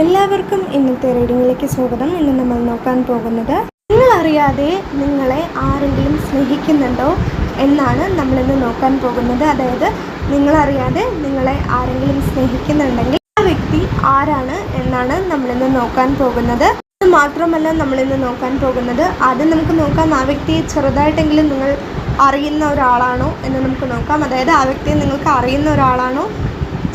എല്ലാവർക്കും ഇന്നത്തെ റീഡിങ്ങിലേക്ക് സ്വാഗതം. ഇന്ന് നമ്മൾ നോക്കാൻ പോകുന്നത് നിങ്ങൾ അറിയാതെ നിങ്ങളെ ആരെങ്കിലും സ്നേഹിക്കുന്നുണ്ടോ എന്നാണ് നമ്മളിന്ന് നോക്കാൻ പോകുന്നത്. അതായത് നിങ്ങളറിയാതെ നിങ്ങളെ ആരെങ്കിലും സ്നേഹിക്കുന്നുണ്ടെങ്കിൽ ആ വ്യക്തി ആരാണ് എന്നാണ് നമ്മളിന്ന് നോക്കാൻ പോകുന്നത്. മാത്രമല്ല നമ്മളിന്ന് നോക്കാൻ പോകുന്നത് ആദ്യം നമുക്ക് നോക്കാം ആ വ്യക്തിയെ ചെറുതായിട്ടെങ്കിലും നിങ്ങൾ അറിയുന്ന ഒരാളാണോ എന്ന് നമുക്ക് നോക്കാം. അതായത് ആ വ്യക്തിയെ നിങ്ങൾക്ക് അറിയുന്ന ഒരാളാണോ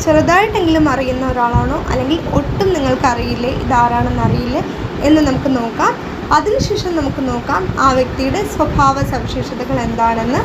ചെറുതായിട്ടെങ്കിലും അറിയുന്ന ഒരാളാണോ? അല്ലെങ്കിൽ ഒട്ടും നിങ്ങൾക്ക് അറിയില്ലേ ഇതാരാണെന്ന് അറിയില്ലേ എന്ന് നമുക്ക് നോക്കാം. അതിനുശേഷം നമുക്ക് നോക്കാം ആ വ്യക്തിയുടെ സ്വഭാവ സവിശേഷതകൾ എന്താണെന്ന്.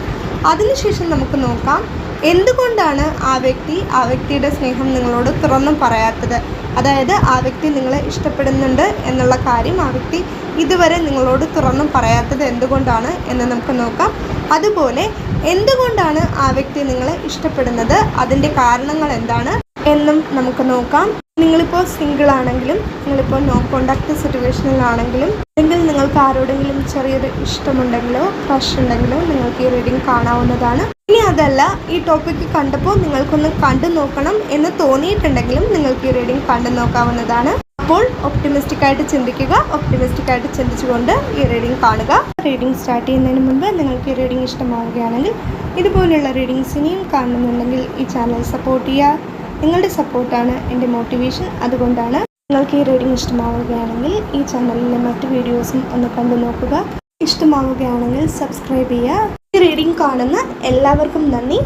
അതിനുശേഷം നമുക്ക് നോക്കാം എന്തുകൊണ്ടാണ് ആ വ്യക്തി ആ വ്യക്തിയുടെ സ്നേഹം നിങ്ങളോട് തുറന്നും പറയാത്തത്? അതായത് ആ വ്യക്തി നിങ്ങളെ ഇഷ്ടപ്പെടുന്നുണ്ട് എന്നുള്ള കാര്യം ആ വ്യക്തി ഇതുവരെ നിങ്ങളോട് തുറന്നും പറയാത്തത് എന്തുകൊണ്ടാണ് എന്ന് നമുക്ക് നോക്കാം. അതുപോലെ എന്തുകൊണ്ടാണ് ആ വ്യക്തി നിങ്ങളെ ഇഷ്ടപ്പെടുന്നത്? അതിന്റെ കാരണങ്ങൾ എന്താണ്? എന്നും നമുക്ക് നോക്കാം. നിങ്ങളിപ്പോൾ സിംഗിൾ ആണെങ്കിലും നിങ്ങളിപ്പോൾ നോ കോണ്ടാക്ട് സിറ്റുവേഷനിലാണെങ്കിലും അല്ലെങ്കിൽ നിങ്ങൾക്ക് ആരോടെങ്കിലും ചെറിയൊരു ഇഷ്ടമുണ്ടെങ്കിലോ ക്രഷ് ഉണ്ടെങ്കിലോ നിങ്ങൾക്ക് ഈ റീഡിംഗ് കാണാവുന്നതാണ്. ഇനി അതല്ല ഈ ടോപ്പിക്ക് കണ്ടപ്പോൾ നിങ്ങൾക്കൊന്ന് കണ്ടു നോക്കണം എന്ന് തോന്നിയിട്ടുണ്ടെങ്കിലും നിങ്ങൾക്ക് ഈ റീഡിംഗ് കണ്ടു നോക്കാവുന്നതാണ് അപ്പോൾ ഒപ്റ്റിമിസ്റ്റിക് ആയിട്ട് ചിന്തിക്കുക ഒപ്റ്റിമിസ്റ്റിക് ആയിട്ട് ചിന്തിച്ചുകൊണ്ട് ഈ റീഡിംഗ് കാണുക. റീഡിംഗ് സ്റ്റാർട്ട് ചെയ്യുന്നതിന് മുൻപ് നിങ്ങൾക്ക് ഈ റീഡിംഗ് ഇഷ്ടമാവുകയാണെങ്കിൽ ഇതുപോലുള്ള റീഡിങ്സ് ഇനിയും കാണുന്നുണ്ടെങ്കിൽ ഈ ചാനൽ സപ്പോർട്ട് ചെയ്യുക. നിങ്ങളുടെ സപ്പോർട്ടാണ് എന്റെ മോട്ടിവേഷൻ അതുകൊണ്ടാണ് നിങ്ങൾക്ക് ഈ റീഡിംഗ് ഇഷ്ടമാവുകയാണെങ്കിൽ ഈ ചാനലിലെ മറ്റ് വീഡിയോസും ഒന്ന് കണ്ടു നോക്കുക. ഇഷ്ടമാവുകയാണെങ്കിൽ സബ്സ്ക്രൈബ് ചെയ്യുക. ഈ റീഡിംഗ് കാണുന്ന എല്ലാവർക്കും നന്ദി.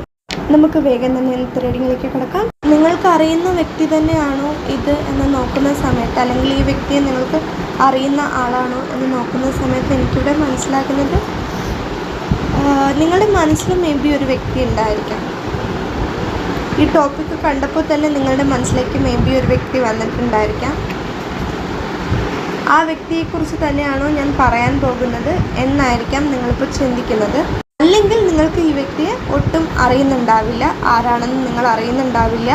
നമുക്ക് വേഗം തന്നെ ഇന്നത്തെ റീഡിങ്ങിലേക്ക് കിടക്കാം. നിങ്ങൾക്ക് അറിയുന്ന വ്യക്തി തന്നെയാണോ ഇത് എന്ന് നോക്കുന്ന സമയത്ത് അല്ലെങ്കിൽ ഈ വ്യക്തിയെ നിങ്ങൾക്ക് അറിയുന്ന ആളാണോ എന്ന് നോക്കുന്ന സമയത്ത് എനിക്കിവിടെ മനസ്സിലാക്കുന്നത് നിങ്ങളുടെ മനസ്സിൽ മേ ബി ഒരു വ്യക്തി ഉണ്ടായിരിക്കാം. ഈ ടോപ്പിക്ക് കണ്ടപ്പോൾ തന്നെ നിങ്ങളുടെ മനസ്സിലേക്ക് മേ ബി ഒരു വ്യക്തി വന്നിട്ടുണ്ടായിരിക്കാം. ആ വ്യക്തിയെക്കുറിച്ച് തന്നെയാണോ ഞാൻ പറയാൻ പോകുന്നത് എന്നായിരിക്കാം നിങ്ങളിപ്പോൾ ചിന്തിക്കുന്നത്. അല്ലെങ്കിൽ നിങ്ങൾക്ക് ഈ വ്യക്തിയെ ഒട്ടും അറിയുന്നുണ്ടാവില്ല. ആരാണെന്ന് നിങ്ങൾ അറിയുന്നുണ്ടാവില്ല.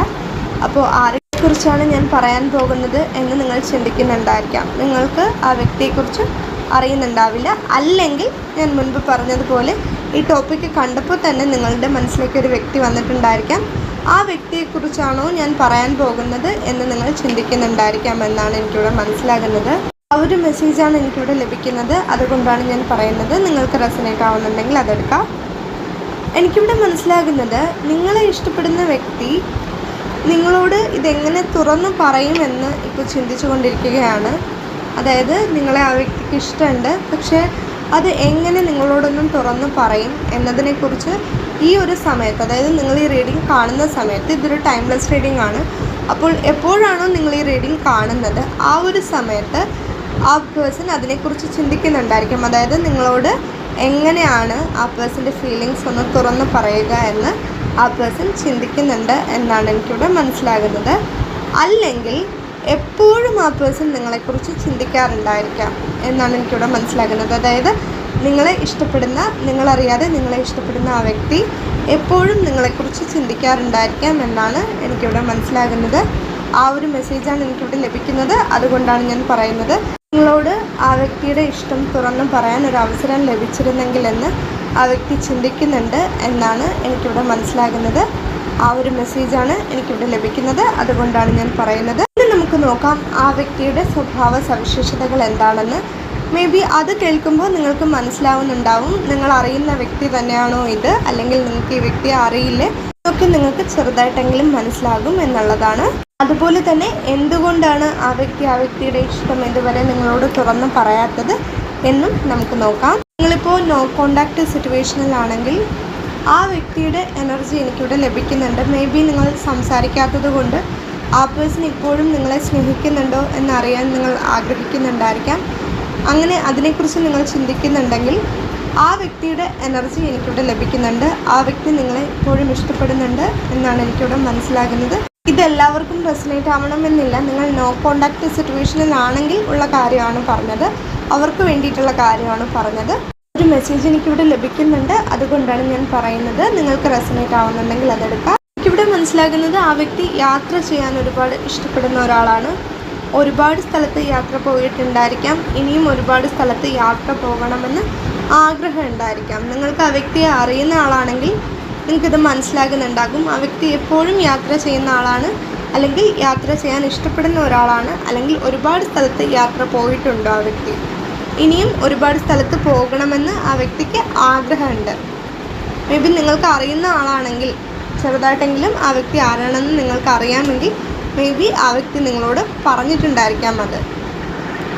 അപ്പോൾ ആരെക്കുറിച്ചാണ് ഞാൻ പറയാൻ പോകുന്നത് എന്ന് നിങ്ങൾ ചിന്തിക്കുന്നുണ്ടായിരിക്കാം. നിങ്ങൾക്ക് ആ വ്യക്തിയെക്കുറിച്ച് അറിയുന്നുണ്ടാവില്ല. അല്ലെങ്കിൽ ഞാൻ മുൻപ് പറഞ്ഞതുപോലെ ഈ ടോപ്പിക്ക് കണ്ടപ്പോൾ തന്നെ നിങ്ങളുടെ മനസ്സിലേക്ക് ഒരു വ്യക്തി വന്നിട്ടുണ്ടായിരിക്കാം. ആ വ്യക്തിയെക്കുറിച്ചാണോ ഞാൻ പറയാൻ പോകുന്നത് എന്ന് നിങ്ങൾ ചിന്തിക്കുന്നുണ്ടായിരിക്കാം എന്നാണ് എനിക്കിവിടെ മനസ്സിലാകുന്നത്. ആ ഒരു മെസ്സേജാണ് എനിക്കിവിടെ ലഭിക്കുന്നത്. അതുകൊണ്ടാണ് ഞാൻ പറയുന്നത്. നിങ്ങൾക്ക് റെസനേറ്റ് ആവുന്നുണ്ടെങ്കിൽ അതെടുക്കാം. എനിക്കിവിടെ മനസ്സിലാകുന്നത് നിങ്ങളെ ഇഷ്ടപ്പെടുന്ന വ്യക്തി നിങ്ങളോട് ഇതെങ്ങനെ തുറന്നു പറയുമെന്ന് ഇപ്പോൾ ചിന്തിച്ചു കൊണ്ടിരിക്കുകയാണ് അതായത് നിങ്ങളെ ആ വ്യക്തിക്ക് ഇഷ്ടമുണ്ട് പക്ഷേ അത് എങ്ങനെ നിങ്ങളോടൊന്നും തുറന്നു പറയും എന്നതിനെക്കുറിച്ച് ഈ ഒരു സമയത്ത് അതായത് നിങ്ങൾ ഈ റീഡിംഗ് കാണുന്ന സമയത്ത് ഇതൊരു ടൈംലെസ് റീഡിംഗ് ആണ്. അപ്പോൾ എപ്പോഴാണോ നിങ്ങൾ ഈ റീഡിംഗ് കാണുന്നത് ആ ഒരു സമയത്ത് ആ പേഴ്സൺ അതിനെക്കുറിച്ച് ചിന്തിക്കുന്നുണ്ടായിരിക്കും. അതായത് നിങ്ങളോട് എങ്ങനെയാണ് ആ പേഴ്സന്റെ ഫീലിങ്സ് ഒന്ന് തുറന്ന് പറയുക എന്ന് ആ പേഴ്സൺ ചിന്തിക്കുന്നുണ്ട് എന്നാണ് എനിക്കിവിടെ മനസ്സിലാകുന്നത്. അല്ലെങ്കിൽ എപ്പോഴും ആ പേഴ്സൺ നിങ്ങളെക്കുറിച്ച് ചിന്തിക്കാറുണ്ടായിരിക്കാം എന്നാണ് എനിക്കിവിടെ മനസ്സിലാകുന്നത്. അതായത് നിങ്ങളെ ഇഷ്ടപ്പെടുന്ന നിങ്ങളറിയാതെ നിങ്ങളെ ഇഷ്ടപ്പെടുന്ന ആ വ്യക്തി എപ്പോഴും നിങ്ങളെക്കുറിച്ച് ചിന്തിക്കാറുണ്ടായിരിക്കാം എന്നാണ് എനിക്കിവിടെ മനസ്സിലാകുന്നത്. ആ ഒരു മെസ്സേജാണ് എനിക്കിവിടെ ലഭിക്കുന്നത്. അതുകൊണ്ടാണ് ഞാൻ പറയുന്നത്. നിങ്ങളോട് ആ വ്യക്തിയുടെ ഇഷ്ടം തുറന്നു പറയാൻ ഒരു അവസരം ലഭിച്ചിരുന്നെങ്കിൽ എന്ന് ആ വ്യക്തി ചിന്തിക്കുന്നുണ്ട് എന്നാണ് എനിക്കിവിടെ മനസ്സിലാകുന്നത്. ആ ഒരു മെസ്സേജാണ് എനിക്കിവിടെ ലഭിക്കുന്നത്. അതുകൊണ്ടാണ് ഞാൻ പറയുന്നത്. ഇനി നമുക്ക് നോക്കാം ആ വ്യക്തിയുടെ സ്വഭാവ സവിശേഷതകൾ എന്താണെന്ന്. മേ ബി അത് കേൾക്കുമ്പോൾ നിങ്ങൾക്ക് മനസ്സിലാവുന്നുണ്ടാവും. നിങ്ങൾ അറിയുന്ന വ്യക്തി തന്നെയാണോ ഇത്? അല്ലെങ്കിൽ നിങ്ങൾക്ക് ഈ വ്യക്തിയെ അറിയില്ലേ? ഒക്കെ നിങ്ങൾക്ക് ചെറുതായിട്ടെങ്കിലും മനസ്സിലാകും എന്നുള്ളതാണ്. അതുപോലെ തന്നെ എന്തുകൊണ്ടാണ് ആ വ്യക്തി ആ വ്യക്തിയുടെ ഇഷ്ടം ഇതുവരെ നിങ്ങളോട് തുറന്ന് പറയാത്തത് എന്നും നമുക്ക് നോക്കാം. നിങ്ങളിപ്പോൾ നോ കോണ്ടാക്ട് സിറ്റുവേഷനിലാണെങ്കിൽ ആ വ്യക്തിയുടെ എനർജി എനിക്കിവിടെ ലഭിക്കുന്നുണ്ട്. മേ ബി നിങ്ങൾ സംസാരിക്കാത്തത് കൊണ്ട് ആ പേഴ്സൺ ഇപ്പോഴും നിങ്ങളെ സ്നേഹിക്കുന്നുണ്ടോ എന്നറിയാൻ നിങ്ങൾ ആഗ്രഹിക്കുന്നുണ്ടായിരിക്കാം. അങ്ങനെ അതിനെക്കുറിച്ച് നിങ്ങൾ ചിന്തിക്കുന്നുണ്ടെങ്കിൽ ആ വ്യക്തിയുടെ എനർജി എനിക്കിവിടെ ലഭിക്കുന്നുണ്ട്. ആ വ്യക്തി നിങ്ങളെ ഇപ്പോഴും ഇഷ്ടപ്പെടുന്നുണ്ട് എന്നാണ് എനിക്കിവിടെ മനസ്സിലാകുന്നത്. ഇതെല്ലാവർക്കും റെസിനേറ്റ് ആവണമെന്നില്ല. നിങ്ങൾ നോ കോണ്ടാക്ട് സിറ്റുവേഷനിലാണെങ്കിൽ ഉള്ള കാര്യമാണ് പറഞ്ഞത്. അവർക്ക് വേണ്ടിയിട്ടുള്ള കാര്യമാണ് പറഞ്ഞത്. ഒരു മെസ്സേജ് എനിക്കിവിടെ ലഭിക്കുന്നുണ്ട്. അതുകൊണ്ടാണ് ഞാൻ പറയുന്നത്. നിങ്ങൾക്ക് റെസിനേറ്റ് ആവുന്നുണ്ടെങ്കിൽ അതെടുക്കാം. എനിക്കിവിടെ മനസ്സിലാകുന്നത് ആ വ്യക്തി യാത്ര ചെയ്യാൻ ഒരുപാട് ഇഷ്ടപ്പെടുന്ന ഒരാളാണ്. ഒരുപാട് സ്ഥലത്ത് യാത്ര പോയിട്ടുണ്ടായിരിക്കാം. ഇനിയും ഒരുപാട് സ്ഥലത്ത് യാത്ര പോകണമെന്ന് ആഗ്രഹം ഉണ്ടായിരിക്കാം. നിങ്ങൾക്ക് ആ വ്യക്തിയെ അറിയുന്ന ആളാണെങ്കിൽ നിങ്ങൾക്കിത് മനസ്സിലാകുന്നുണ്ടാകും. ആ വ്യക്തി എപ്പോഴും യാത്ര ചെയ്യുന്ന ആളാണ്. അല്ലെങ്കിൽ യാത്ര ചെയ്യാൻ ഇഷ്ടപ്പെടുന്ന ഒരാളാണ്. അല്ലെങ്കിൽ ഒരുപാട് സ്ഥലത്ത് യാത്ര പോയിട്ടുണ്ടോ ആ വ്യക്തി? ഇനിയും ഒരുപാട് സ്ഥലത്ത് പോകണമെന്ന് ആ വ്യക്തിക്ക് ആഗ്രഹമുണ്ട്. മേ ബി നിങ്ങൾക്ക് അറിയുന്ന ആളാണെങ്കിൽ ചെറുതായിട്ടെങ്കിലും ആ വ്യക്തി ആരാണെന്ന് നിങ്ങൾക്ക് അറിയാമെങ്കിൽ മേ ബി ആ വ്യക്തി നിങ്ങളോട് പറഞ്ഞിട്ടുണ്ടായിരിക്കാം അത്.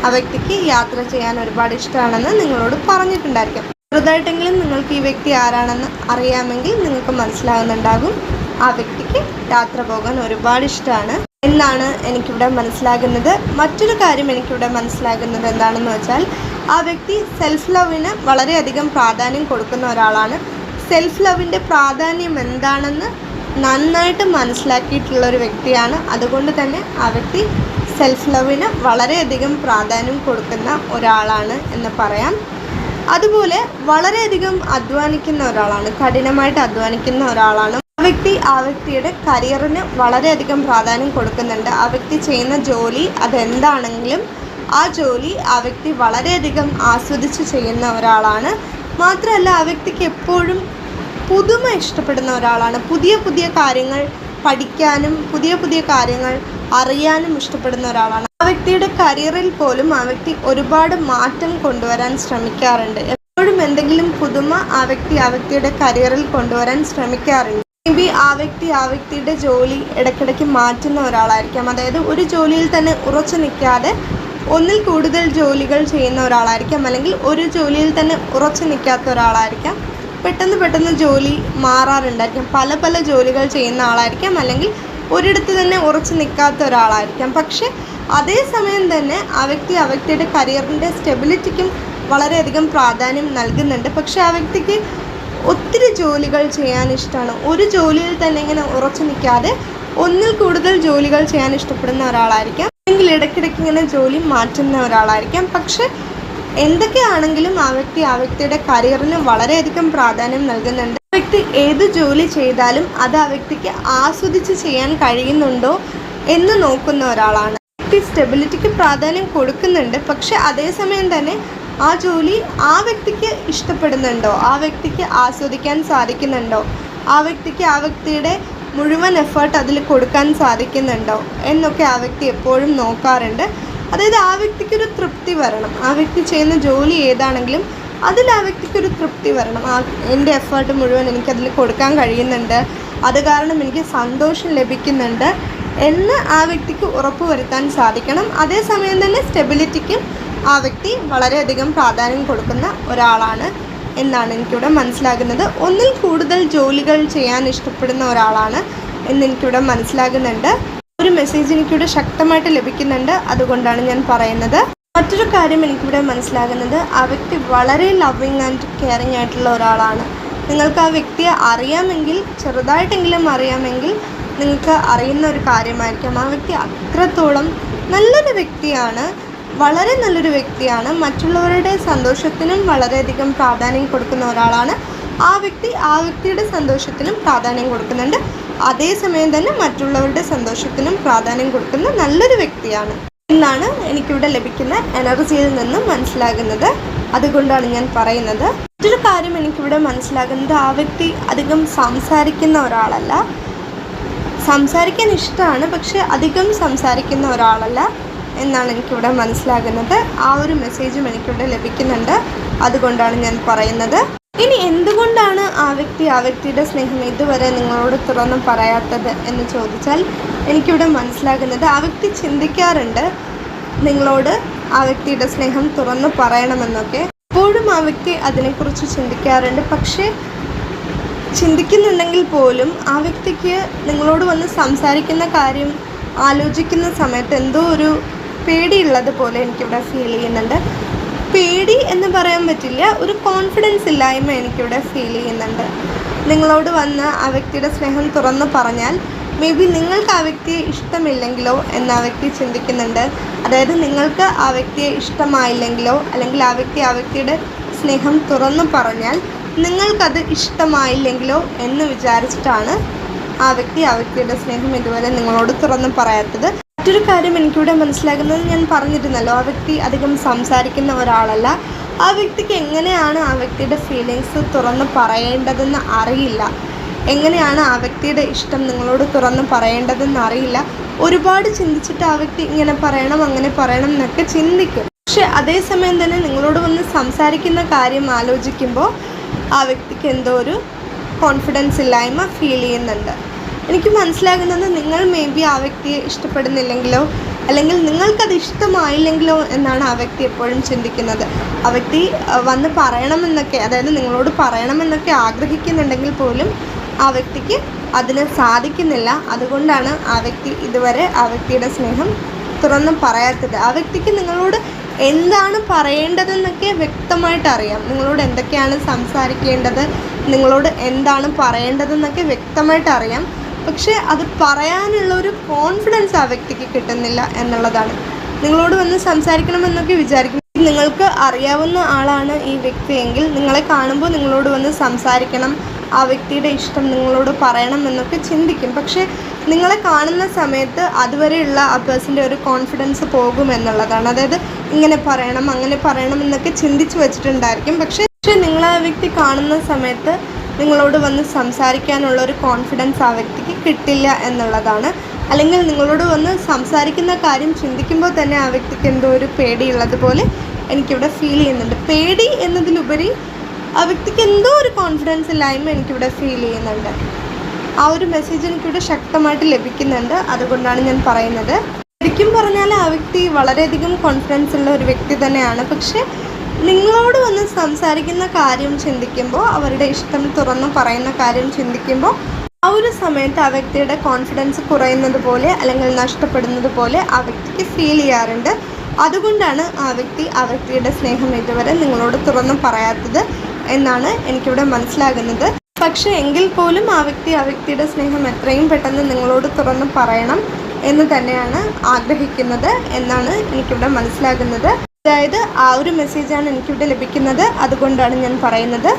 ആ വ്യക്തിക്ക് യാത്ര ചെയ്യാൻ ഒരുപാട് ഇഷ്ടമാണെന്ന് നിങ്ങളോട് പറഞ്ഞിട്ടുണ്ടായിരിക്കാം. ചെറുതായിട്ടെങ്കിലും നിങ്ങൾക്ക് ഈ വ്യക്തി ആരാണെന്ന് അറിയാമെങ്കിൽ നിങ്ങൾക്ക് മനസ്സിലാകുന്നുണ്ടാകും. ആ വ്യക്തിക്ക് യാത്ര പോകാൻ ഒരുപാട് ഇഷ്ടമാണ്. എന്നാണ് എനിക്കിവിടെ മനസ്സിലാകുന്നത്. മറ്റൊരു കാര്യം എനിക്കിവിടെ മനസ്സിലാകുന്നത് എന്താണെന്ന് വെച്ചാൽ ആ വ്യക്തി സെൽഫ് ലവിന് വളരെയധികം പ്രാധാന്യം കൊടുക്കുന്ന ഒരാളാണ്. സെൽഫ് ലവിന്റെ പ്രാധാന്യം എന്താണെന്ന് നന്നായിട്ട് മനസ്സിലാക്കിയിട്ടുള്ള ഒരു വ്യക്തിയാണ്. അതുകൊണ്ട് തന്നെ ആ വ്യക്തി സെൽഫ് ലവിന് വളരെയധികം പ്രാധാന്യം കൊടുക്കുന്ന ഒരാളാണ് എന്ന് പറയാം. അതുപോലെ വളരെയധികം അധ്വാനിക്കുന്ന ഒരാളാണ് കഠിനമായിട്ട് അധ്വാനിക്കുന്ന ഒരാളാണ്. ആ വ്യക്തി ആ വ്യക്തിയുടെ കരിയറിന് വളരെയധികം പ്രാധാന്യം കൊടുക്കുന്നുണ്ട്. ആ വ്യക്തി ചെയ്യുന്ന ജോലി അതെന്താണെങ്കിലും ആ ജോലി ആ വ്യക്തി വളരെയധികം ആസ്വദിച്ച് ചെയ്യുന്ന ഒരാളാണ്. മാത്രമല്ല ആ വ്യക്തിക്ക് എപ്പോഴും പുതുമ ഇഷ്ടപ്പെടുന്ന ഒരാളാണ്. പുതിയ പുതിയ കാര്യങ്ങൾ പഠിക്കാനും പുതിയ പുതിയ കാര്യങ്ങൾ അറിയാനും ഇഷ്ടപ്പെടുന്ന ഒരാളാണ്. ആ വ്യക്തിയുടെ കരിയറിൽ പോലും ആ വ്യക്തി ഒരുപാട് മാറ്റം കൊണ്ടുവരാൻ ശ്രമിക്കാറുണ്ട്. എപ്പോഴും എന്തെങ്കിലും പുതുമ ആ വ്യക്തി ആ വ്യക്തിയുടെ കരിയറിൽ കൊണ്ടുവരാൻ ശ്രമിക്കാറുണ്ട്. മേ ബി ആ വ്യക്തി ആ വ്യക്തിയുടെ ജോലി ഇടയ്ക്കിടയ്ക്ക് മാറ്റുന്ന ഒരാളായിരിക്കാം. അതായത് ഒരു ജോലിയിൽ തന്നെ ഉറച്ചു നിൽക്കാതെ ഒന്നിൽ കൂടുതൽ ജോലികൾ ചെയ്യുന്ന ഒരാളായിരിക്കാം. അല്ലെങ്കിൽ ഒരു ജോലിയിൽ തന്നെ ഉറച്ചു നിൽക്കാത്ത ഒരാളായിരിക്കാം. പെട്ടെന്ന് പെട്ടെന്ന് ജോലി മാറാറുണ്ടായിരിക്കാം. പല പല ജോലികൾ ചെയ്യുന്ന ആളായിരിക്കാം. അല്ലെങ്കിൽ ഒരിടത്ത് തന്നെ ഉറച്ചു നിൽക്കാത്ത ഒരാളായിരിക്കാം. പക്ഷെ അതേസമയം തന്നെ ആ വ്യക്തി ആ വ്യക്തിയുടെ കരിയറിന്റെ സ്റ്റെബിലിറ്റിക്കും വളരെയധികം പ്രാധാന്യം നൽകുന്നുണ്ട്. പക്ഷേ ആ വ്യക്തിക്ക് ഒത്തിരി ജോലികൾ ചെയ്യാൻ ഇഷ്ടമാണ്. ഒരു ജോലിയിൽ തന്നെ ഇങ്ങനെ ഉറച്ചു നിൽക്കാതെ ഒന്നിൽ കൂടുതൽ ജോലികൾ ചെയ്യാൻ ഇഷ്ടപ്പെടുന്ന ഒരാളായിരിക്കാം. അല്ലെങ്കിൽ ഇടയ്ക്കിടയ്ക്ക് ഇങ്ങനെ ജോലി മാറ്റുന്ന ഒരാളായിരിക്കാം. പക്ഷെ എന്തൊക്കെയാണെങ്കിലും ആ വ്യക്തി ആ വ്യക്തിയുടെ കരിയറിന് വളരെയധികം പ്രാധാന്യം നൽകുന്നുണ്ട്. വ്യക്തി ഏത് ജോലി ചെയ്താലും അത് ആ വ്യക്തിക്ക് ആസ്വദിച്ച് ചെയ്യാൻ കഴിയുന്നുണ്ടോ എന്ന് നോക്കുന്ന ഒരാളാണ്. വ്യക്തി സ്റ്റെബിലിറ്റിക്ക് പ്രാധാന്യം കൊടുക്കുന്നുണ്ട്. പക്ഷെ അതേസമയം തന്നെ ആ ജോലി ആ വ്യക്തിക്ക് ഇഷ്ടപ്പെടുന്നുണ്ടോ? ആ വ്യക്തിക്ക് ആസ്വദിക്കാൻ സാധിക്കുന്നുണ്ടോ? ആ വ്യക്തിക്ക് ആ വ്യക്തിയുടെ മുഴുവൻ എഫേർട്ട് അതിൽ കൊടുക്കാൻ സാധിക്കുന്നുണ്ടോ? എന്നൊക്കെ ആ വ്യക്തി എപ്പോഴും നോക്കാറുണ്ട്. അതായത് ആ വ്യക്തിക്കൊരു തൃപ്തി വരണം. ആ വ്യക്തി ചെയ്യുന്ന ജോലി ഏതാണെങ്കിലും അതിൽ ആ വ്യക്തിക്കൊരു തൃപ്തി വരണം. ആ എന്റെ എഫേർട്ട് മുഴുവൻ എനിക്കതിൽ കൊടുക്കാൻ കഴിയുന്നുണ്ട്. അത് കാരണം എനിക്ക് സന്തോഷം ലഭിക്കുന്നുണ്ട്. എന്ന് ആ വ്യക്തിക്ക് ഉറപ്പ് വരുത്താൻ സാധിക്കണം. അതേസമയം തന്നെ സ്റ്റെബിലിറ്റിക്കും ആ വ്യക്തി വളരെയധികം പ്രാധാന്യം കൊടുക്കുന്ന ഒരാളാണ് എന്നാണ് എനിക്കിവിടെ മനസ്സിലാകുന്നത്. ഒന്നിൽ കൂടുതൽ ജോലികൾ ചെയ്യാൻ ഇഷ്ടപ്പെടുന്ന ഒരാളാണ് എന്ന് എനിക്കിവിടെ മനസ്സിലാകുന്നുണ്ട്. ഒരു മെസ്സേജ് എനിക്കിവിടെ ശക്തമായിട്ട് ലഭിക്കുന്നുണ്ട്. അതുകൊണ്ടാണ് ഞാൻ പറയുന്നത്. മറ്റൊരു കാര്യം എനിക്കിവിടെ മനസ്സിലാകുന്നത്. ആ വ്യക്തി വളരെ ലവിങ് ആൻഡ് കെയറിങ് ആയിട്ടുള്ള ഒരാളാണ്. നിങ്ങൾക്ക് ആ വ്യക്തിയെ അറിയാമെങ്കിൽ ചെറുതായിട്ടെങ്കിലും അറിയാമെങ്കിൽ നിങ്ങൾക്ക് അറിയുന്ന ഒരു കാര്യമായിരിക്കാം. ആ വ്യക്തി അത്രത്തോളം നല്ലൊരു വ്യക്തിയാണ് വളരെ നല്ലൊരു വ്യക്തിയാണ് മറ്റുള്ളവരുടെ സന്തോഷത്തിനും വളരെയധികം പ്രാധാന്യം കൊടുക്കുന്ന ഒരാളാണ്. ആ വ്യക്തി ആ വ്യക്തിയുടെ സന്തോഷത്തിനും പ്രാധാന്യം കൊടുക്കുന്നുണ്ട്. അതേസമയം തന്നെ മറ്റുള്ളവരുടെ സന്തോഷത്തിനും പ്രാധാന്യം കൊടുക്കുന്ന നല്ലൊരു വ്യക്തിയാണ് എന്നാണ് എനിക്കിവിടെ ലഭിക്കുന്ന എനർജിയിൽ നിന്നും മനസ്സിലാകുന്നത്. അതുകൊണ്ടാണ് ഞാൻ പറയുന്നത്. മറ്റൊരു കാര്യം എനിക്കിവിടെ മനസ്സിലാകുന്നത്. ആ വ്യക്തി അധികം സംസാരിക്കുന്ന ഒരാളല്ല. സംസാരിക്കാൻ ഇഷ്ടമാണ് പക്ഷെ അധികം സംസാരിക്കുന്ന ഒരാളല്ല എന്നാണ് എനിക്കിവിടെ മനസ്സിലാകുന്നത്. ആ ഒരു മെസ്സേജും എനിക്കിവിടെ ലഭിക്കുന്നുണ്ട്. അതുകൊണ്ടാണ് ഞാൻ പറയുന്നത്. ഇനി എന്തുകൊണ്ടാണ് ആ വ്യക്തി ആ വ്യക്തിയുടെ സ്നേഹം ഇതുവരെ നിങ്ങളോട് തുറന്നു പറയാത്തത് എന്ന് ചോദിച്ചാൽ എനിക്കിവിടെ മനസ്സിലാകുന്നത് ആ വ്യക്തി ചിന്തിക്കാറുണ്ട് നിങ്ങളോട് ആ വ്യക്തിയുടെ സ്നേഹം തുറന്നു പറയണമെന്നൊക്കെ. എപ്പോഴും ആ വ്യക്തി അതിനെക്കുറിച്ച് ചിന്തിക്കാറുണ്ട്. പക്ഷേ ചിന്തിക്കുന്നുണ്ടെങ്കിൽ പോലും ആ വ്യക്തിക്ക് നിങ്ങളോട് വന്ന് സംസാരിക്കുന്ന കാര്യം ആലോചിക്കുന്ന സമയത്ത് എന്തോ ഒരു പേടിയുള്ളത് പോലെ എനിക്കിവിടെ ഫീൽ ചെയ്യുന്നുണ്ട്. പേടി എന്ന് പറയാൻ പറ്റില്ല ഒരു കോൺഫിഡൻസ് ഇല്ലായ്മ എനിക്കിവിടെ ഫീൽ ചെയ്യുന്നുണ്ട്. നിങ്ങളോട് വന്ന് ആ വ്യക്തിയുടെ സ്നേഹം തുറന്നു പറഞ്ഞാൽ മേ ബി നിങ്ങൾക്ക് ആ വ്യക്തിയെ ഇഷ്ടമില്ലെങ്കിലോ എന്ന് ആ വ്യക്തി ചിന്തിക്കുന്നുണ്ട്. അതായത് നിങ്ങൾക്ക് ആ വ്യക്തിയെ ഇഷ്ടമായില്ലെങ്കിലോ അല്ലെങ്കിൽ ആ വ്യക്തി ആ വ്യക്തിയുടെ സ്നേഹം തുറന്നു പറഞ്ഞാൽ നിങ്ങൾക്കത് ഇഷ്ടമായില്ലെങ്കിലോ എന്ന് വിചാരിച്ചിട്ടാണ് ആ വ്യക്തി ആ വ്യക്തിയുടെ സ്നേഹം ഇതുവരെ നിങ്ങളോട് തുറന്ന് പറയാത്തത്. മറ്റൊരു കാര്യം എനിക്കിവിടെ മനസ്സിലാക്കുന്നത് ഞാൻ പറഞ്ഞിരുന്നല്ലോ ആ വ്യക്തി അധികം സംസാരിക്കുന്ന ഒരാളല്ല. ആ വ്യക്തിക്ക് എങ്ങനെയാണ് ആ വ്യക്തിയുടെ ഫീലിങ്സ് തുറന്ന് പറയേണ്ടതെന്ന് അറിയില്ല. എങ്ങനെയാണ് ആ വ്യക്തിയുടെ ഇഷ്ടം നിങ്ങളോട് തുറന്ന് പറയേണ്ടതെന്ന് അറിയില്ല. ഒരുപാട് ചിന്തിച്ചിട്ട് ആ വ്യക്തി ഇങ്ങനെ പറയണം അങ്ങനെ പറയണം എന്നൊക്കെ ചിന്തിക്കും. പക്ഷെ അതേസമയം തന്നെ നിങ്ങളോട് വന്ന് സംസാരിക്കുന്ന കാര്യം ആലോചിക്കുമ്പോൾ ആ വ്യക്തിക്ക് എന്തോ ഒരു കോൺഫിഡൻസ് ഇല്ലായ്മ ഫീൽ ചെയ്യുന്നുണ്ട്. എനിക്ക് മനസ്സിലാകുന്നത് നിങ്ങൾ മേ ബി ആ വ്യക്തിയെ ഇഷ്ടപ്പെടുന്നില്ലെങ്കിലോ അല്ലെങ്കിൽ നിങ്ങൾക്കത് ഇഷ്ടമായില്ലെങ്കിലോ എന്നാണ് ആ വ്യക്തി എപ്പോഴും ചിന്തിക്കുന്നത്. ആ വ്യക്തി വന്ന് പറയണമെന്നൊക്കെ അതായത് നിങ്ങളോട് പറയണമെന്നൊക്കെ ആഗ്രഹിക്കുന്നുണ്ടെങ്കിൽ പോലും ആ വ്യക്തിക്ക് അതിന് സാധിക്കുന്നില്ല. അതുകൊണ്ടാണ് ആ വ്യക്തി ഇതുവരെ ആ വ്യക്തിയുടെ സ്നേഹം തുറന്ന് പറയാത്തത്. ആ വ്യക്തിക്ക് നിങ്ങളോട് എന്താണ് പറയേണ്ടതെന്നൊക്കെ വ്യക്തമായിട്ട് അറിയാം നിങ്ങളോട് എന്തൊക്കെയാണ് സംസാരിക്കേണ്ടത് നിങ്ങളോട് എന്താണ് പറയേണ്ടതെന്നൊക്കെ വ്യക്തമായിട്ട് അറിയാം പക്ഷേ അത് പറയാനുള്ള ഒരു കോൺഫിഡൻസ് ആ വ്യക്തിക്ക് കിട്ടുന്നില്ല എന്നുള്ളതാണ്. നിങ്ങളോട് വന്ന് സംസാരിക്കണമെന്നൊക്കെ വിചാരിക്കും നിങ്ങൾക്ക് അറിയാവുന്ന ആളാണ് ഈ വ്യക്തിയെങ്കിൽ നിങ്ങളെ കാണുമ്പോൾ നിങ്ങളോട് വന്ന് സംസാരിക്കണം. ആ വ്യക്തിയുടെ ഇഷ്ടം നിങ്ങളോട് പറയണം എന്നൊക്കെ ചിന്തിക്കും. പക്ഷേ നിങ്ങളെ കാണുന്ന സമയത്ത് അതുവരെയുള്ള ആ പേഴ്സന്റെ ഒരു കോൺഫിഡൻസ് പോകുമെന്നുള്ളതാണ്. അതായത് ഇങ്ങനെ പറയണം അങ്ങനെ പറയണം എന്നൊക്കെ ചിന്തിച്ച് വെച്ചിട്ടുണ്ടായിരിക്കും. പക്ഷേ പക്ഷേ നിങ്ങൾ ആ വ്യക്തി കാണുന്ന സമയത്ത് നിങ്ങളോട് വന്ന് സംസാരിക്കാനുള്ള ഒരു കോൺഫിഡൻസ് ആ വ്യക്തിക്ക് കിട്ടില്ല എന്നുള്ളതാണ്. അല്ലെങ്കിൽ നിങ്ങളോട് വന്ന് സംസാരിക്കുന്ന കാര്യം ചിന്തിക്കുമ്പോൾ തന്നെ ആ വ്യക്തിക്ക് എന്തോ ഒരു പേടിയുള്ളതുപോലെ എനിക്കിവിടെ ഫീൽ ചെയ്യുന്നുണ്ട്. പേടി എന്നതിലുപരി ആ വ്യക്തിക്ക് എന്തോ ഒരു കോൺഫിഡൻസ് ഇല്ലായ്മ എനിക്കിവിടെ ഫീൽ ചെയ്യുന്നുണ്ട്. ആ ഒരു മെസ്സേജ് എനിക്കിവിടെ ശക്തമായിട്ട് ലഭിക്കുന്നുണ്ട്. അതുകൊണ്ടാണ് ഞാൻ പറയുന്നത്. ശരിക്കും പറഞ്ഞാൽ ആ വ്യക്തി വളരെയധികം കോൺഫിഡൻസ് ഉള്ള ഒരു വ്യക്തി തന്നെയാണ്. പക്ഷേ നിങ്ങളോട് വന്ന് സംസാരിക്കുന്ന കാര്യം ചിന്തിക്കുമ്പോൾ അവരുടെ ഇഷ്ടം തുറന്ന് പറയുന്ന കാര്യം ചിന്തിക്കുമ്പോൾ ആ ഒരു സമയത്ത് ആ വ്യക്തിയുടെ കോൺഫിഡൻസ് കുറയുന്നത് പോലെ അല്ലെങ്കിൽ നഷ്ടപ്പെടുന്നത് പോലെ ആ വ്യക്തിക്ക് ഫീൽ ചെയ്യാറുണ്ട്. അതുകൊണ്ടാണ് ആ വ്യക്തി ആ വ്യക്തിയുടെ സ്നേഹം ഇതുവരെ നിങ്ങളോട് തുറന്ന് പറയാത്തത് എന്നാണ് എനിക്കിവിടെ മനസ്സിലാകുന്നത്. പക്ഷേ എങ്കിൽ പോലും ആ വ്യക്തി ആ വ്യക്തിയുടെ സ്നേഹം എത്രയും പെട്ടെന്ന് നിങ്ങളോട് തുറന്ന് പറയണം എന്ന് തന്നെയാണ് ആഗ്രഹിക്കുന്നത് എന്നാണ് എനിക്കിവിടെ മനസ്സിലാകുന്നത്. അതായത് ആ ഒരു മെസ്സേജാണ് എനിക്കിവിടെ ലഭിക്കുന്നത്. അതുകൊണ്ടാണ് ഞാൻ പറയുന്നത്.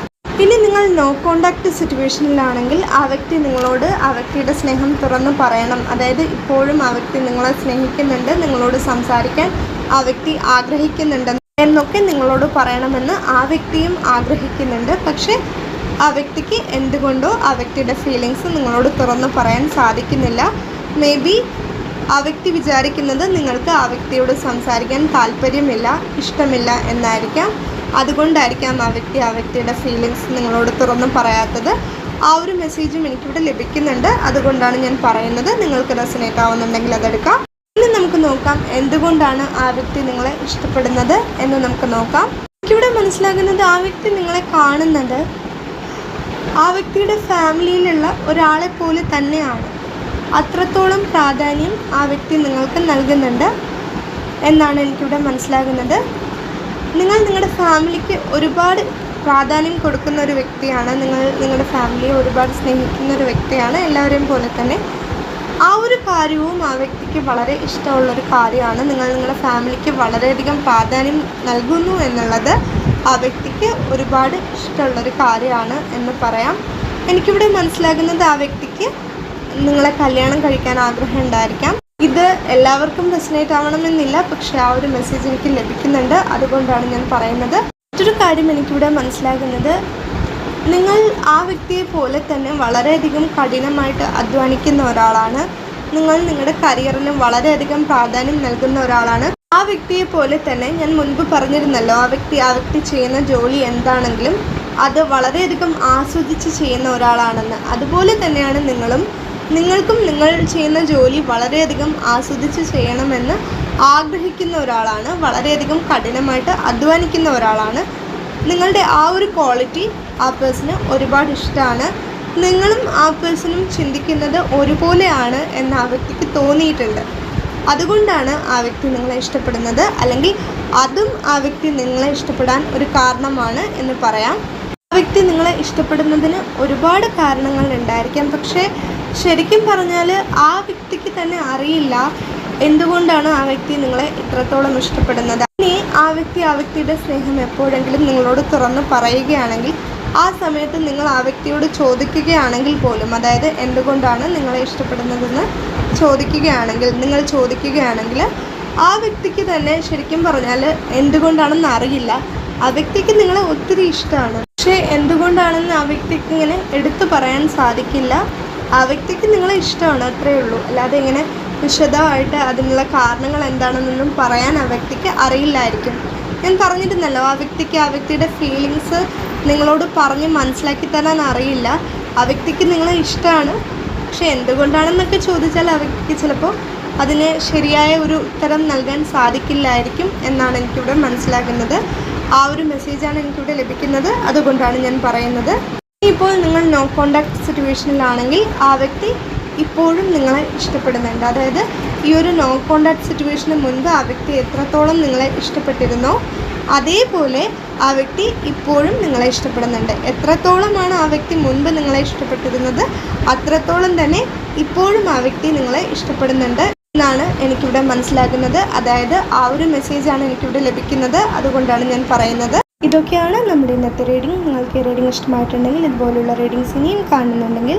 ഇനി നിങ്ങൾ നോ കോണ്ടാക്ട് സിറ്റുവേഷനിലാണെങ്കിൽ ആ വ്യക്തി നിങ്ങളോട് ആ വ്യക്തിയുടെ സ്നേഹം തുറന്ന് പറയണം. അതായത് ഇപ്പോഴും ആ വ്യക്തി നിങ്ങളെ സ്നേഹിക്കുന്നുണ്ട് നിങ്ങളോട് സംസാരിക്കാൻ ആ വ്യക്തി ആഗ്രഹിക്കുന്നുണ്ട് എന്നൊക്കെ നിങ്ങളോട് പറയണമെന്ന് ആ വ്യക്തിയും ആഗ്രഹിക്കുന്നുണ്ട്. പക്ഷേ ആ വ്യക്തിക്ക് എന്തുകൊണ്ടോ ആ വ്യക്തിയുടെ ഫീലിങ്സ് നിങ്ങളോട് തുറന്നു പറയാൻ സാധിക്കുന്നില്ല. മേ ബി ആ വ്യക്തി വിചാരിക്കുന്നത് നിങ്ങൾക്ക് ആ വ്യക്തിയോട് സംസാരിക്കാൻ താല്പര്യമില്ല ഇഷ്ടമില്ല എന്നായിരിക്കാം. അതുകൊണ്ടായിരിക്കാം ആ വ്യക്തി ആ വ്യക്തിയുടെ ഫീലിങ്സ് നിങ്ങളോട് തുറന്നു പറയാത്തത്. ആ ഒരു മെസ്സേജും എനിക്കിവിടെ ലഭിക്കുന്നുണ്ട്. അതുകൊണ്ടാണ് ഞാൻ പറയുന്നത്. നിങ്ങൾക്ക് റെസനേറ്റ് ആവുന്നുണ്ടെങ്കിൽ അതെടുക്കാം. ഇനി നമുക്ക് നോക്കാം എന്തുകൊണ്ടാണ് ആ വ്യക്തി നിങ്ങളെ ഇഷ്ടപ്പെടുന്നത് എന്ന് നമുക്ക് നോക്കാം. എനിക്കിവിടെ മനസ്സിലാകുന്നത് ആ വ്യക്തി നിങ്ങളെ കാണുന്നത് ആ വ്യക്തിയുടെ ഫാമിലിയിലുള്ള ഒരാളെ പോലെ തന്നെയാണ്. അത്രത്തോളം പ്രാധാന്യം ആ വ്യക്തി നിങ്ങൾക്ക് നൽകുന്നുണ്ട് എന്നാണ് എനിക്കിവിടെ മനസ്സിലാകുന്നത്. നിങ്ങൾ നിങ്ങളുടെ ഫാമിലിക്ക് ഒരുപാട് പ്രാധാന്യം കൊടുക്കുന്ന ഒരു വ്യക്തിയാണ്. നിങ്ങൾ നിങ്ങളുടെ ഫാമിലിയെ ഒരുപാട് സ്നേഹിക്കുന്ന ഒരു വ്യക്തിയാണ് എല്ലാവരെയും പോലെ തന്നെ. ആ ഒരു കാര്യവും ആ വ്യക്തിക്ക് വളരെ ഇഷ്ടമുള്ളൊരു കാര്യമാണ്. നിങ്ങൾ നിങ്ങളുടെ ഫാമിലിക്ക് വളരെയധികം പ്രാധാന്യം നൽകുന്നു എന്നുള്ളത് ആ വ്യക്തിക്ക് ഒരുപാട് ഇഷ്ടമുള്ളൊരു കാര്യമാണ് എന്ന് പറയാം. എനിക്കിവിടെ മനസ്സിലാകുന്നത് ആ വ്യക്തിക്ക് നിങ്ങളെ കല്യാണം കഴിക്കാൻ ആഗ്രഹം ഉണ്ടായിരിക്കാം. ഇത് എല്ലാവർക്കും റെസിനേറ്റ് ആവണമെന്നില്ല പക്ഷെ ആ ഒരു മെസ്സേജ് എനിക്ക് ലഭിക്കുന്നുണ്ട്. അതുകൊണ്ടാണ് ഞാൻ പറയുന്നത്. മറ്റൊരു കാര്യം എനിക്കിവിടെ മനസ്സിലാകുന്നത്. നിങ്ങൾ ആ വ്യക്തിയെ പോലെ തന്നെ വളരെയധികം കഠിനമായിട്ട് അധ്വാനിക്കുന്ന ഒരാളാണ്. നിങ്ങൾ നിങ്ങളുടെ കരിയറിന് വളരെയധികം പ്രാധാന്യം നൽകുന്ന ഒരാളാണ്. ആ വ്യക്തിയെ പോലെ തന്നെ ഞാൻ മുൻപ് പറഞ്ഞിരുന്നല്ലോ ആ വ്യക്തി ആ വ്യക്തി ചെയ്യുന്ന ജോലി എന്താണെങ്കിലും അത് വളരെയധികം ആസ്വദിച്ച് ചെയ്യുന്ന ഒരാളാണെന്ന്. അതുപോലെ തന്നെയാണ് നിങ്ങളും. നിങ്ങൾക്കും നിങ്ങൾ ചെയ്യുന്ന ജോലി വളരെയധികം ആസ്വദിച്ച് ചെയ്യണമെന്ന് ആഗ്രഹിക്കുന്ന ഒരാളാണ് വളരെയധികം കഠിനമായിട്ട് അധ്വാനിക്കുന്ന ഒരാളാണ്. നിങ്ങളുടെ ആ ഒരു ക്വാളിറ്റി ആ പേഴ്സണ് ഒരുപാട് ഇഷ്ടമാണ് നിങ്ങളും ആ പേഴ്സണും ചിന്തിക്കുന്നത് ഒരുപോലെയാണ് എന്ന് ആ വ്യക്തിക്ക് തോന്നിയിട്ടുണ്ട്. അതുകൊണ്ടാണ് ആ വ്യക്തി നിങ്ങളെ ഇഷ്ടപ്പെടുന്നത്. അല്ലെങ്കിൽ അതും ആ വ്യക്തി നിങ്ങളെ ഇഷ്ടപ്പെടാൻ ഒരു കാരണമാണ് എന്ന് പറയാം. ആ വ്യക്തി നിങ്ങളെ ഇഷ്ടപ്പെടുന്നതിന് ഒരുപാട് കാരണങ്ങൾ ഉണ്ടായിരിക്കാം. പക്ഷേ ശരിക്കും പറഞ്ഞാൽ ആ വ്യക്തിക്ക് തന്നെ അറിയില്ല എന്തുകൊണ്ടാണ് ആ വ്യക്തി നിങ്ങളെ ഇത്രത്തോളം ഇഷ്ടപ്പെടുന്നത്. ഇനി ആ വ്യക്തി ആ വ്യക്തിയുടെ സ്നേഹം എപ്പോഴെങ്കിലും നിങ്ങളോട് തുറന്ന് പറയുകയാണെങ്കിൽ ആ സമയത്ത് നിങ്ങൾ ആ വ്യക്തിയോട് ചോദിക്കുകയാണെങ്കിൽ പോലും അതായത് എന്തുകൊണ്ടാണ് നിങ്ങളെ ഇഷ്ടപ്പെടുന്നതെന്ന് ചോദിക്കുകയാണെങ്കിൽ നിങ്ങൾ ചോദിക്കുകയാണെങ്കിൽ ആ വ്യക്തിക്ക് തന്നെ ശരിക്കും പറഞ്ഞാൽ എന്തുകൊണ്ടാണെന്ന് അറിയില്ല. ആ വ്യക്തിക്ക് നിങ്ങളെ ഒത്തിരി ഇഷ്ടമാണ്. പക്ഷേ എന്തുകൊണ്ടാണെന്ന് ആ വ്യക്തിക്ക് ഇങ്ങനെ എടുത്തു പറയാൻ സാധിക്കില്ല. ആ വ്യക്തിക്ക് നിങ്ങളെ ഇഷ്ടമാണ് അത്രയേ ഉള്ളൂ. അല്ലാതെ ഇങ്ങനെ വിശദമായിട്ട് അതിനുള്ള കാരണങ്ങൾ എന്താണെന്നൊന്നും പറയാൻ ആ വ്യക്തിക്ക് അറിയില്ലായിരിക്കും. ഞാൻ പറഞ്ഞിരുന്നല്ലോ ആ വ്യക്തിക്ക് ആ വ്യക്തിയുടെ ഫീലിങ്സ് നിങ്ങളോട് പറഞ്ഞ് മനസ്സിലാക്കി തരാൻ അറിയില്ല. ആ വ്യക്തിക്ക് നിങ്ങളെ ഇഷ്ടമാണ്. പക്ഷെ എന്തുകൊണ്ടാണെന്നൊക്കെ ചോദിച്ചാൽ ആ വ്യക്തിക്ക് ചിലപ്പോൾ അതിന് ശരിയായ ഒരു ഉത്തരം നൽകാൻ സാധിക്കില്ലായിരിക്കും എന്നാണ് എനിക്കിവിടെ മനസ്സിലാകുന്നത്. ആ ഒരു മെസ്സേജാണ് എനിക്കിവിടെ ലഭിക്കുന്നത്. അതുകൊണ്ടാണ് ഞാൻ പറയുന്നത്. ഇപ്പോൾ നിങ്ങൾ നോ കോണ്ടാക്ട് സിറ്റുവേഷനിലാണെങ്കിൽ ആ വ്യക്തി ഇപ്പോഴും നിങ്ങളെ ഇഷ്ടപ്പെടുന്നുണ്ട്. അതായത് ഈ ഒരു നോൺ കോണ്ടാക്ട് സിറ്റുവേഷന് മുൻപ് ആ വ്യക്തി എത്രത്തോളം നിങ്ങളെ ഇഷ്ടപ്പെട്ടിരുന്നോ അതേപോലെ ആ വ്യക്തി ഇപ്പോഴും നിങ്ങളെ ഇഷ്ടപ്പെടുന്നുണ്ട്. എത്രത്തോളമാണ് ആ വ്യക്തി മുൻപ് നിങ്ങളെ ഇഷ്ടപ്പെട്ടിരുന്നത് അത്രത്തോളം തന്നെ ഇപ്പോഴും ആ വ്യക്തി നിങ്ങളെ ഇഷ്ടപ്പെടുന്നുണ്ട് എന്നാണ് എനിക്കിവിടെ മനസ്സിലാകുന്നത്. അതായത് ആ ഒരു മെസ്സേജാണ് എനിക്കിവിടെ ലഭിക്കുന്നത്. അതുകൊണ്ടാണ് ഞാൻ പറയുന്നത്. ഇതൊക്കെയാണ് നമ്മുടെ ഇന്നത്തെ റീഡിംഗ് നിങ്ങൾക്ക് റീഡിംഗ് ഇഷ്ടമായിട്ടുണ്ടെങ്കിൽ ഇതുപോലുള്ള റീഡിങ്സ് ഇനിയും കാണുന്നുണ്ടെങ്കിൽ